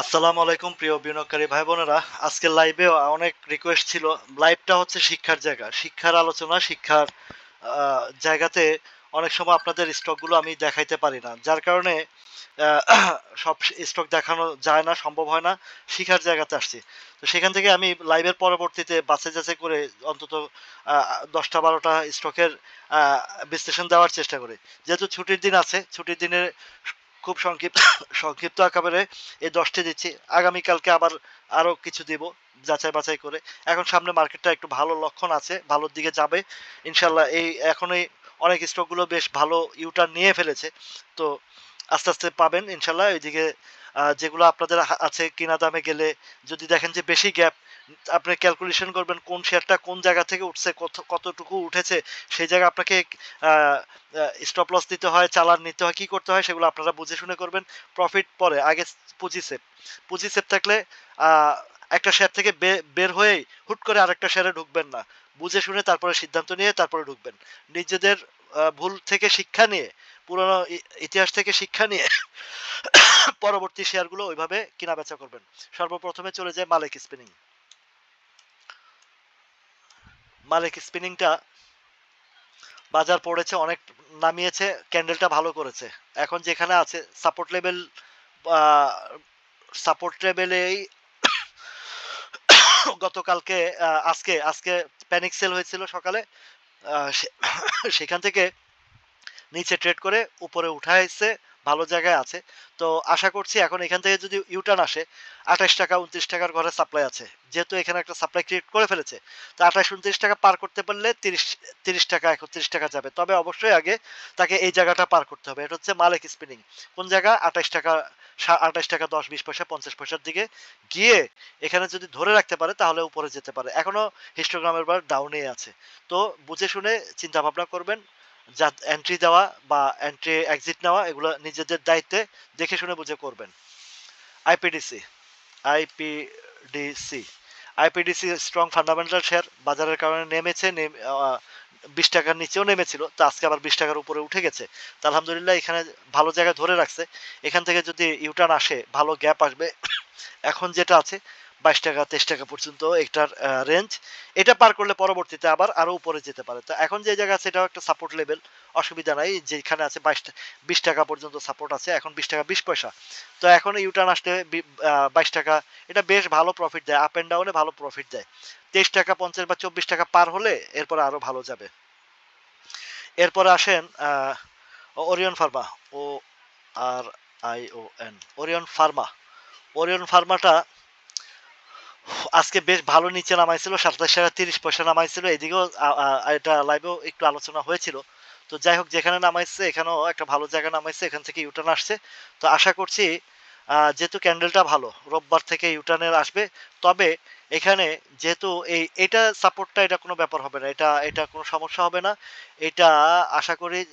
আসসালামু আলাইকুম, প্রিয় বিনিয়োগকারী ভাই বোনেরা আজকের লাইভে অনেক রিকোয়েস্ট ছিল। লাইভটা হচ্ছে শিক্ষার জায়গা। শিক্ষার আলোচনা, শিক্ষার জায়গাতে অনেক সময় আপনাদের স্টকগুলো আমি দেখাইতে পারি না। যার কারণে সব স্টক দেখানো যায় না, সম্ভব হয় না। শিখার জায়গাতে আসছি। তো সেখান থেকে আমি লাইভের পরবর্তীতে বাছাই যাচাই করে অন্তত দশটা, বারোটা স্টকের বিশ্লেষণ দেওয়ার চেষ্টা করি। যেহেতু ছুটির দিন আছে, ছুটির দিনে খুব সংক্ষিপ্ত সংক্ষিপ্ত আকারে এই দশটি দিচ্ছি। আগামীকালকে আবার আরও কিছু দেব যাচাই বাছাই করে। এখন সামনে মার্কেটটা একটু ভালো লক্ষণ আছে ভালোর দিকে যাবে। ইনশাল্লাহ এই এখনই অনেক স্টকগুলো বেশ ভালো ইউটার নিয়ে ফেলেছে। তো আস্তে আস্তে পাবেন ইনশাল্লাহ এইদিকে আহ, যেগুলো আপনাদের আছে কিনা দামে গেলে যদি দেখেন যে বেশি গ্যাপ আপনি ক্যালকুলেশন করবেন কোন শেয়ারটা কোন জায়গা থেকে উঠছে, কত, কতটুকু উঠেছে, সেই জায়গা আপনাকে স্টপ লস দিতে হয়, চালান নিতে হয়, কি করতে হয় সেগুলো আপনারা বুঝে শুনে করবেন। প্রফিট পরে, আগে পুঁজি সেভ পুঁজি সেভ থাকলে একটা শেয়ার থেকে বের হয়েই হুট করে আরেকটা শেয়ারে ঢুকবেন না। বুঝে শুনে তারপরে সিদ্ধান্ত নিয়ে তারপরে ঢুকবেন। নিজেদের ভুল থেকে শিক্ষা নিয়ে, পুরনো ইতিহাস থেকে শিক্ষা নিয়ে পরবর্তী শেয়ারগুলো ওইভাবে কেনা বেচা করবেন। সর্বপ্রথমে চলে যায় মালিক স্পিনিং মালিক স্পিনিংটা বাজার পড়েছে, অনেক নামিয়েছে ক্যান্ডেলটা ভালো করেছে। এখন যেখানে আছে সাপোর্ট লেভেল সাপোর্ট লেভেলেই গতকালকে আজকে আজকে প্যানিক সেল হয়েছিল সকালে। সেখান থেকে নিচে ট্রেড করে উপরে উঠায় এসছে ভালো জায়গায় আছে। তো আশা করছি এখন এখান থেকে যদি ইউটার্ন আসে, আঠাশ টাকা, উনত্রিশ টাকার ঘরে সাপ্লাই আছে। যেহেতু এখানে একটা সাপ্লাই ক্রিয়েট করে ফেলেছে, তো আঠাশ, উনত্রিশ টাকা পার করতে পারলে তিরিশ তিরিশ টাকা, একত্রিশ টাকা যাবে। তবে অবশ্যই আগে তাকে এই জায়গাটা পার করতে হবে। এটা হচ্ছে মালিক স্পিনিং কোন জায়গা? আঠাশ টাকা আঠাশ টাকা, দশ, বিশ পয়সা, পঞ্চাশ পয়সার দিকে গিয়ে এখানে যদি ধরে রাখতে পারে, তাহলে উপরে যেতে পারে। এখনও হিস্টোগ্রামের বার ডাউনে আছে। তো বুঝে শুনে চিন্তা ভাবনা করবেন। যা এন্ট্রি দেওয়া বা এন্ট্রি এক্সিট নেওয়া, এগুলো নিজেদের দায়িত্বে দেখে শুনে বুঝে করবেন। IPDC IPDC IPDC strong fundamental share বাজারের কারণে নেমেছে বিশ টাকার নিচেও নেমেছিল, তো আজকে আবার বিশ টাকার উপরে উঠে গেছে। তো আলহামদুলিল্লাহ এখানে ভালো জায়গায় ধরে রাখছে। এখান থেকে যদি ইউটার্ন আসে, ভালো গ্যাপ আসবে। এখন যেটা আছে বাইশ টাকা, তেইশ টাকা পর্যন্ত এটার রেঞ্জ এটা পার করলে পরবর্তীতে আবার আরও উপরে যেতে পারে। তো এখন যে জায়গা আছে, এটাও একটা সাপোর্ট লেভেল অসুবিধা নাই, যেখানে আছে বাইশ বিশ টাকা পর্যন্ত সাপোর্ট আছে, এখন বিশ টাকা, বিশ পয়সা। তো এখন ইউটার্ন আসলে বাইশ টাকা, এটা বেশ ভালো প্রফিট দেয়। আপ অ্যান্ড ডাউনে ভালো প্রফিট দেয়। তেইশ টাকা, পঞ্চাশ বা চব্বিশ টাকা পার হলে এরপরে আরও ভালো যাবে। এরপরে আসেন Orion pharma O R I O N Orion pharma Orion ফার্মাটা আজকে বেশ ভালো নিচে নামাইছিল, সাতাশ টাকা তিরিশ পয়সা নামাইছিল, এদিকেও এটা লাইভেও একটু আলোচনা হয়েছিল। তো যাই হোক, যেখানে নামাইছে, এখানেও একটা ভালো জায়গা নামাইছে, এখান থেকে ইউটার্ন আসছে। তো আশা করছি যেহেতু ক্যান্ডেলটা ভালো, রোববার থেকে ইউটার্নের আসবে, তবে এখানে যেহেতু এই, এটা সাপোর্টটা এটা কোনো ব্যাপার হবে না, এটা এটা কোনো সমস্যা হবে না। এটা আশা করি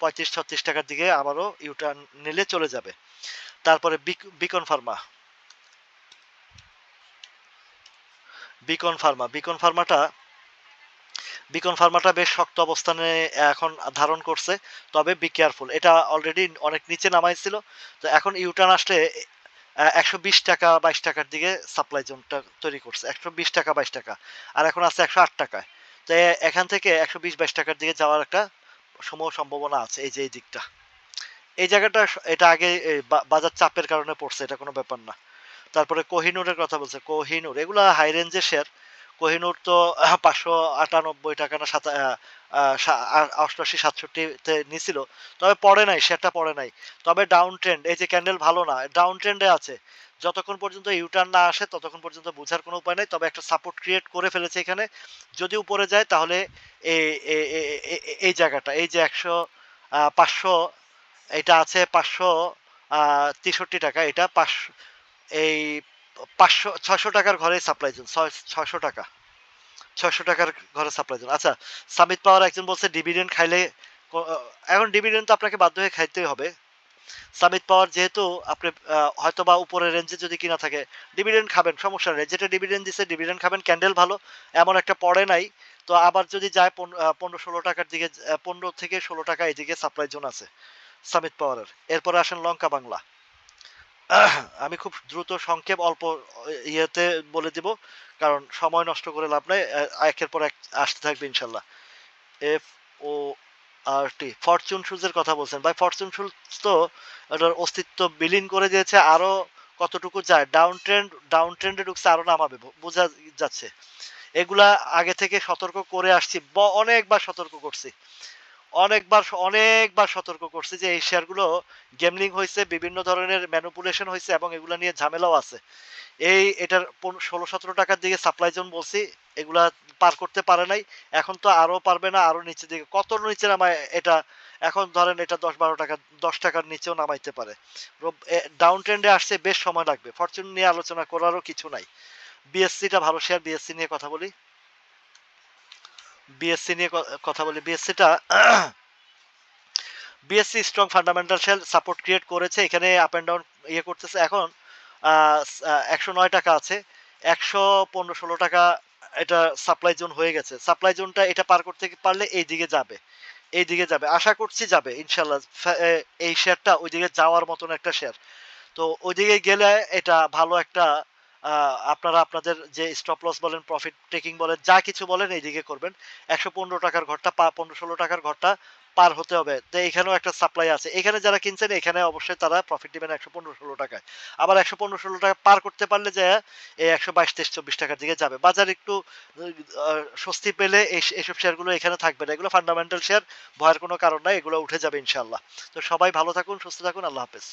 পঁয়ত্রিশ, ছত্রিশ টাকার দিকে আবারও ইউটার্ন নিলে চলে যাবে। তারপরে বিক- Beacon pharma. Beacon pharma. Beacon ফার্মাটা Beacon ফার্মাটা বেশ শক্ত অবস্থানে এখন ধারণ করছে, তবে বি কেয়ারফুল এটা অলরেডি অনেক নিচে নামাইছিল, তো এখন ইউটার্ন আসলে একশো বিশ টাকা, বাইশ টাকার দিকে সাপ্লাই জোনটা তৈরি করছে। একশো বিশ টাকা, বাইশ টাকা। আর এখন আছে একশো আট টাকায়। তো এখান থেকে একশো বিশ, বাইশ টাকার দিকে যাওয়ার একটা সমূহ সম্ভাবনা আছে, এই যে এই দিকটা। এই জায়গাটা এটা আগে বাজার চাপের কারণে পড়ছে, এটা কোনো ব্যাপার না। তারপরে কোহিনুরের কথা বলছে, কোহিনুর, এগুলা হাই রেঞ্জের শেয়ার কোহিনুর তো পাঁচশো আটানব্বই টাকা না অষ্টআশি সাতষট্টিতে নিছিল। তবে পড়ে নাই শেয়ারটা পড়ে নাই। তবে ডাউন ট্রেন্ড এই যে ক্যান্ডেল ভালো না ডাউন ট্রেন্ডে আছে। যতক্ষণ পর্যন্ত ইউটার্ন না আসে, ততক্ষণ পর্যন্ত বোঝার কোনো উপায় নেই। তবে একটা সাপোর্ট ক্রিয়েট করে ফেলেছে এখানে। যদি উপরে যায়, তাহলে এই জায়গাটা, এই যে একশো পাঁচশো, এটা আছে পাঁচশো তেষট্টি টাকা। এটা পাঁচশো এই পাঁচশো, ছয়শো টাকার ঘরে সাপ্লাই জোন ছয়শো টাকা। ছয়শো টাকার ঘরে সাপ্লাই জোন আচ্ছা সামিত পাওয়ার একজন বলছে ডিভিডেন্ড খাইলে এখন ডিভিডেন্ড তো আপনাকে বাধ্য হয়ে খাইতেই হবে। সামিত পাওয়ার যেহেতু আপনি হয়তো বা উপরের রেঞ্জে যদি কিনা থাকে ডিভিডেন্ড খাবেন, সমস্যা নেই। যেটা ডিভিডেন্ড দিছে ডিভিডেন্ড খাবেন ক্যান্ডেল ভালো, এমন একটা পড়ে নাই। তো আবার যদি যায় পন- পনেরো, ষোলো টাকার দিকে পনেরো থেকে ষোলো টাকা এদিকে সাপ্লাই জোন আছে সামিত পাওয়ারের এরপরে আসেন লঙ্কা বাংলা। আমি খুব দ্রুত সংক্ষেপ অল্প ইয়েতে বলে দিব, কারণ সময় নষ্ট করে লাভ নাই একের পর এক আসতে থাকবে ইনশাল্লাহ। এফ ও আর টি ফরচুন শুজের কথা বলছেন। ভাই ফরচুন শুজ তো এটার অস্তিত্ব বিলীন করে দিয়েছে, আরও কতটুকু যায় ডাউন ট্রেন্ড ডাউন ট্রেন্ডে ঢুকছে, আরও নামাবে বোঝা যাচ্ছে। এগুলা আগে থেকে সতর্ক করে আসছি অনেকবার সতর্ক করছি। অনেকবার অনেকবার সতর্ক করছি যে এই শেয়ারগুলো গেমলিং হয়েছে বিভিন্ন ধরনের ম্যানুপুলেশন হয়েছে এবং এগুলো নিয়ে ঝামেলাও আছে। এই এটার ষোলো সতেরো টাকার দিকে সাপ্লাই জোন বলছি, এগুলা পার করতে পারে নাই। এখন তো আরও পারবে না, আরও নিচের দিকে। কত নিচে নামায় এটা? এখন ধরেন এটা দশ বারো টাকা, দশ টাকার নিচেও নামাইতে পারে। ডাউন ট্রেন্ডে আসছে, বেশ সময় লাগবে। ফরচুন নিয়ে আলোচনা করারও কিছু নাই। বিএসসিটা ভালো শেয়ার বিএসসি নিয়ে কথা বলি। বিএসসি নিয়ে কথা বলি। বিএসসিটা BSC strong fundamental shell support create করেছে। এখানে আপ অ্যান্ড ডাউন ইয়ে করতেছে। এখন একশো নয় টাকা আছে। একশো পনেরো ষোলো টাকা এটা সাপ্লাই জোন হয়ে গেছে। সাপ্লাই জোনটা এটা পার করতে পারলে এই দিকে যাবে। এই দিকে যাবে। আশা করছি যাবে, ইনশাল্লাহ। এই শেয়ারটা ওই দিকে যাওয়ার মতন একটা শেয়ার তো ওইদিকে গেলে এটা ভালো একটা আপনারা আপনাদের যে স্টপ লস বলেন প্রফিট টেকিং বলেন, যা কিছু বলেন এইদিকে করবেন। একশো পনেরো টাকার ঘরটা পনেরো ষোলো টাকার ঘরটা পার হতে হবে। তো এখানেও একটা সাপ্লাই আছে। এখানে যারা কিনছেন, এখানে অবশ্যই তারা প্রফিট দিবেন একশো পনেরো ষোলো টাকায়। আবার একশো পনেরো ষোলো টাকা পার করতে পারলে যে এই একশো বাইশ তেইশ চব্বিশ টাকার দিকে যাবে। বাজার একটু স্বস্তি পেলে এই এইসব শেয়ারগুলো এখানে থাকবে না। এগুলো ফান্ডামেন্টাল শেয়ার, ভয়ের কোনো কারণ নাই, এগুলো উঠে যাবে ইনশাল্লাহ তো সবাই ভালো থাকুন, সুস্থ থাকুন, আল্লাহ হাফেজ।